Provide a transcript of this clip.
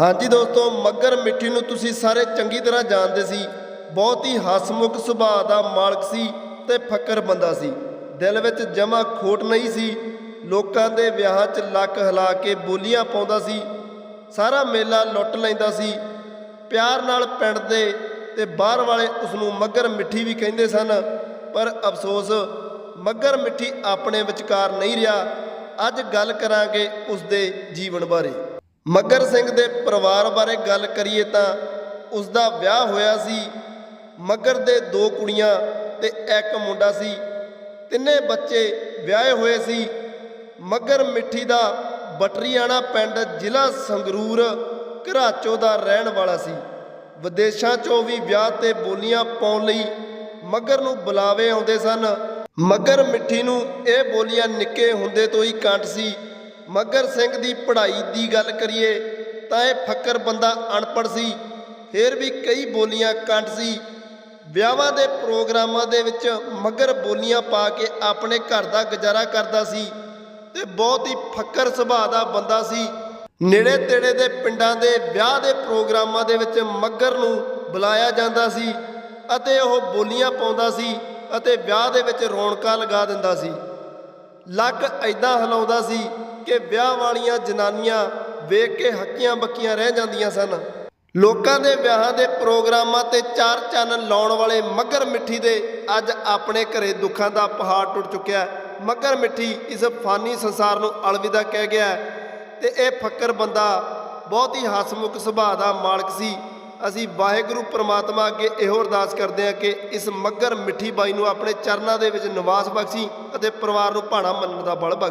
ਹਾਂਜੀ ਦੋਸਤੋ ਮੱਗਰ ਮਿੱਠੀ ਨੂੰ ਤੁਸੀਂ ਸਾਰੇ ਚੰਗੀ ਤਰ੍ਹਾਂ ਜਾਣਦੇ ਸੀ। ਬਹੁਤ ਹੀ ਹਸਮੁਖ ਸੁਭਾਅ ਦਾ ਮਾਲਕ ਸੀ ਤੇ ਫੱਕਰ ਬੰਦਾ ਸੀ। ਦਿਲ ਵਿੱਚ ਜਮਾ ਖੋਟ ਨਹੀਂ ਸੀ। ਲੋਕਾਂ ਦੇ ਵਿਆਹਾਂ 'ਚ ਲੱਕ ਹਿਲਾ ਕੇ ਬੋਲੀਆਂ ਪਾਉਂਦਾ ਸੀ। ਸਾਰਾ ਮੇਲਾ ਲੁੱਟ ਲੈਂਦਾ ਸੀ। ਪਿਆਰ ਨਾਲ ਪਿੰਡ ਦੇ ਤੇ ਬਾਹਰ ਵਾਲੇ ਉਸ ਨੂੰ ਮੱਗਰ ਮਿੱਠੀ ਵੀ ਕਹਿੰਦੇ ਸਨ। ਪਰ ਅਫਸੋਸ ਮੱਗਰ ਮਿੱਠੀ ਆਪਣੇ ਵਿਚਕਾਰ ਨਹੀਂ ਰਿਹਾ। ਅੱਜ ਗੱਲ ਕਰਾਂਗੇ ਉਸ ਦੇ ਜੀਵਨ ਬਾਰੇ। ਮੱਗਰ ਸਿੰਘ ਦੇ ਪਰਿਵਾਰ ਬਾਰੇ ਗੱਲ ਕਰੀਏ ਤਾਂ ਉਸ ਦਾ ਵਿਆਹ ਹੋਇਆ ਸੀ, ਮੱਗਰ ਦੇ ਦੋ ਕੁੜੀਆਂ ਤੇ ਇੱਕ ਮੁੰਡਾ ਸੀ। ਤਿੰਨੇ ਬੱਚੇ ਵਿਆਹੇ ਹੋਏ ਸੀ। ਮੱਗਰ ਮਿੱਠੀ ਦਾ ਬਟਰੀਆਣਾ ਪਿੰਡ ਜ਼ਿਲ੍ਹਾ ਸੰਗਰੂਰ, ਘਰਾਚੋ ਦਾ ਰਹਿਣ ਵਾਲਾ ਸੀ। ਵਿਦੇਸ਼ਾਂ 'ਚੋਂ ਵੀ ਵਿਆਹ ਤੇ ਬੋਲੀਆਂ ਪਾਉਣ ਲਈ ਮੱਗਰ ਨੂੰ ਬੁਲਾਵੇ ਆਉਂਦੇ ਸਨ। ਮੱਗਰ ਮਿੱਠੀ ਨੂੰ ਇਹ ਬੋਲੀਆਂ ਨਿੱਕੇ ਹੁੰਦੇ ਤੋਂ ਹੀ ਕੰਟ ਸੀ। ਮੱਗਰ ਸਿੰਘ ਦੀ ਪੜ੍ਹਾਈ ਦੀ ਗੱਲ ਕਰੀਏ ਤਾਂ ਇਹ ਫੱਕਰ ਬੰਦਾ ਅਨਪੜ੍ਹ ਸੀ, ਫਿਰ ਵੀ ਕਈ ਬੋਲੀਆਂ ਕੰਟ ਸੀ। ਵਿਆਹਾਂ ਦੇ ਪ੍ਰੋਗਰਾਮਾਂ ਦੇ ਵਿੱਚ ਮੱਗਰ ਬੋਲੀਆਂ ਪਾ ਕੇ ਆਪਣੇ ਘਰ ਦਾ ਗੁਜ਼ਾਰਾ ਕਰਦਾ ਸੀ ਤੇ ਬਹੁਤ ਹੀ ਫੱਕਰ ਸੁਭਾਅ ਦਾ ਬੰਦਾ ਸੀ। ਨੇੜੇ ਤੇੜੇ ਦੇ ਪਿੰਡਾਂ ਦੇ ਵਿਆਹ ਦੇ ਪ੍ਰੋਗਰਾਮਾਂ ਦੇ ਵਿੱਚ ਮੱਗਰ ਨੂੰ ਬੁਲਾਇਆ ਜਾਂਦਾ ਸੀ ਅਤੇ ਉਹ ਬੋਲੀਆਂ ਪਾਉਂਦਾ ਸੀ ਅਤੇ ਵਿਆਹ ਦੇ ਵਿੱਚ ਰੌਣਕਾਂ ਲਗਾ ਦਿੰਦਾ ਸੀ। ਲੱਕ ਐਦਾਂ ਹਿਲਾਉਂਦਾ ਸੀ ਕਿ ਵਿਆਹ ਵਾਲੀਆਂ ਜਨਾਨੀਆਂ ਵੇਖ ਕੇ ਹੱਕੀਆਂ ਬੱਕੀਆਂ ਰਹਿ ਜਾਂਦੀਆਂ ਸਨ। ਲੋਕਾਂ ਦੇ ਵਿਆਹਾਂ ਦੇ ਪ੍ਰੋਗਰਾਮਾਂ ਤੇ ਚਾਰ ਚੰਨ ਲਾਉਣ ਵਾਲੇ ਮੱਗਰ ਮਿੱਠੀ ਦੇ ਅੱਜ ਆਪਣੇ ਘਰੇ ਦੁੱਖਾਂ ਦਾ ਪਹਾੜ ਟੁੱਟ ਚੁੱਕਿਆ ਹੈ। ਮੱਗਰ ਮਿੱਠੀ ਇਸ ਫਾਨੀ ਸੰਸਾਰ ਨੂੰ ਅਲਵਿਦਾ ਕਹਿ ਗਿਆ ਹੈ। ਤੇ ਇਹ ਫੱਕਰ ਬੰਦਾ ਬਹੁਤ ਹੀ ਹਸਮੁਖ ਸੁਭਾਅ ਦਾ ਮਾਲਕ ਸੀ। ਅਸੀਂ ਵਾਹਿਗੁਰੂ ਪ੍ਰਮਾਤਮਾ ਅੱਗੇ ਇਹੋ ਅਰਦਾਸ ਕਰਦੇ ਹਾਂ ਕਿ ਇਸ ਮੱਗਰ ਮਿੱਠੀ ਬਾਈ ਨੂੰ ਆਪਣੇ ਚਰਨਾਂ ਦੇ ਵਿੱਚ ਨਿਵਾਸ ਬਖਸ਼ੀ ਅਤੇ ਪਰਿਵਾਰ ਨੂੰ ਭਾਣਾ ਮੰਨਣ ਦਾ ਬਲ ਬਖਸ਼ੀ।